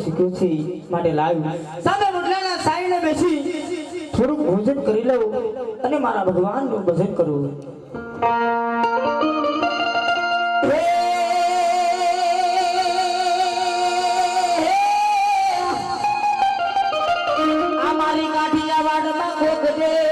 શીખ્યો છે માટે લાવ્યું. સામે થોડુંક ભોજન કરી લઉં અને મારા ભગવાનનું ભજન કરું. કાઠિયાવાડમાં કોક દે